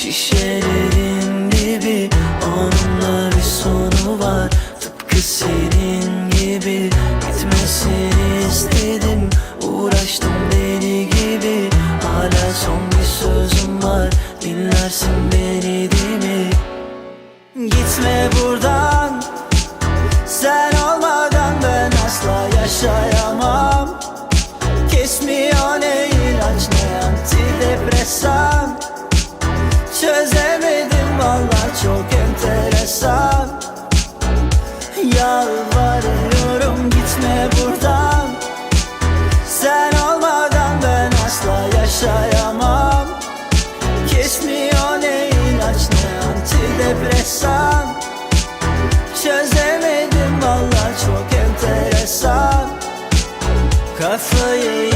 Şişelerin gibi Onunla bir sonu var Tıpkı senin gibi. Bitmesini istedim Uğraştım deli gibi. Hala son bir sözüm var Dinlersin beni değil mi? Gitme buradan Sen olmadan ben asla yaşayamam ne antidepresan. Çözemedim valla çok enteresan. Yalvarıyorum gitme buradan. Sen olmadan ben asla yaşayamam. Kesmiyor ne ilaç ne antidepresan. Çözemedim valla çok enteresan. Kafayı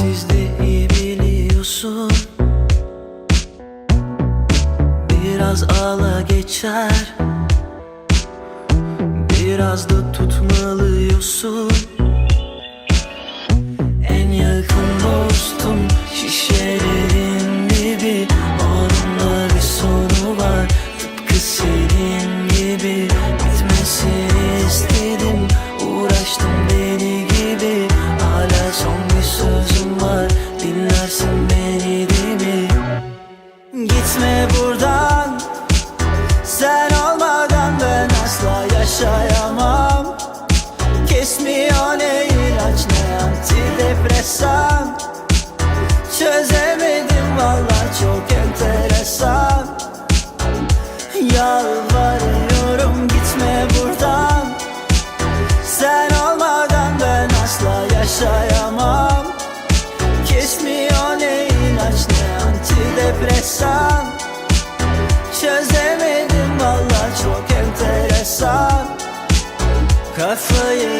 Ben sizde iyi biliyorsun. Biraz ağla geçer. Biraz da tutmalıyorsun. En yakın dostum şişelerin Kesmiyor ne ilaç ne antidepresan Çözemedim valla çok enteresan. Yalvarıyorum gitme buradan. Sen olmadan ben asla yaşayamam. Kesmiyor ne ilaç ne antidepresan Çözemedim valla çok enteresan. Kafayı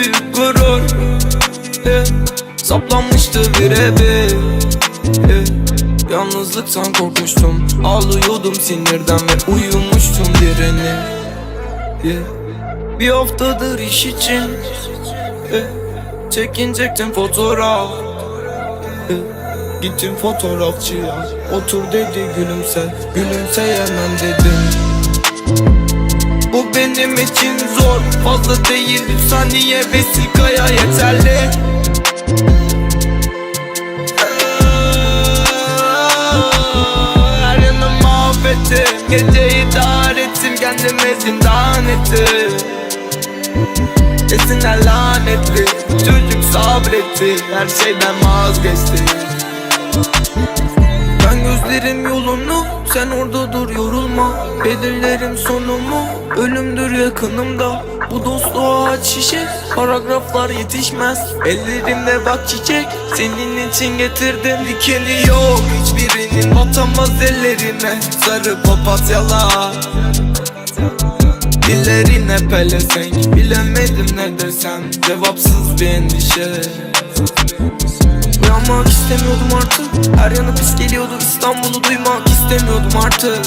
büyük gurur. Eh, Saplanmıştı birebir eh, Yalnızlıktan korkmuştum. Ağlıyordum sinirden ve uyumuştum direni yeah. Bir haftadır iş için eh, Çekinecektim fotoğraf. Eh, Gittim fotoğrafçıya. Otur dedi gülümse Gülümseyemem dedim Bu benim için zor. Fazla değil bir saniye vesikaya yeterli. Her yanım mahvettim Geceyi dar ettim Kendime zindan ettim Esinler lanetli. Çocuk sabretti. Her şeyden vazgeçti ben gözlerim yolunu Sen orada dur yorulma. Belirlerim sonumu Ölümdür yakınımda. Bu dostluğa aç şişe Paragraflar yetişmez. Ellerimde bak çiçek Senin için getirdim Dikeni yok. Hiçbirinin Batamaz ellerine Sarı papatyalar. Dillerine pelesenk Bilemedim ne desem. Cevapsız bir endişe Uyanmak istemiyordum artık. Her yanı pis geliyordu. İstanbul'u duymak istemiyordum artık.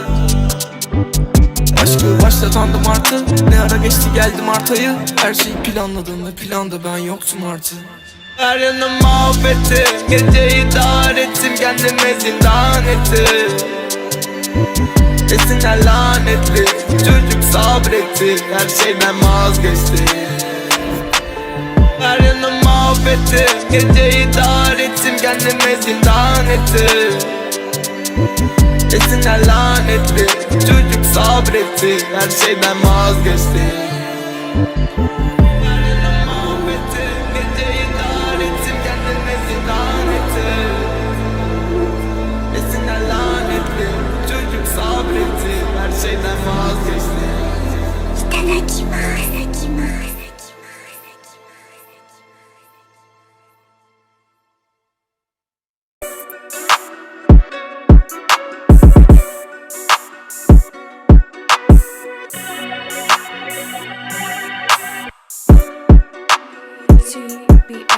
Aşkı başlatandım artık. Ne ara geçti geldim artıyı Her şeyi planladım ve planda ben yoktum artık. Her yanım mahvettim Geceyi dar ettim. Kendime zindan ettim Esinler lanetli. Çocuk sabretti. Her şeyden vazgeçti. Her yanım mahvettim Geceyi dar ettim Kendime zindan ettim Esinler lanetli Çocuk sabretti. Her şeyden vazgeçti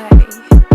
high.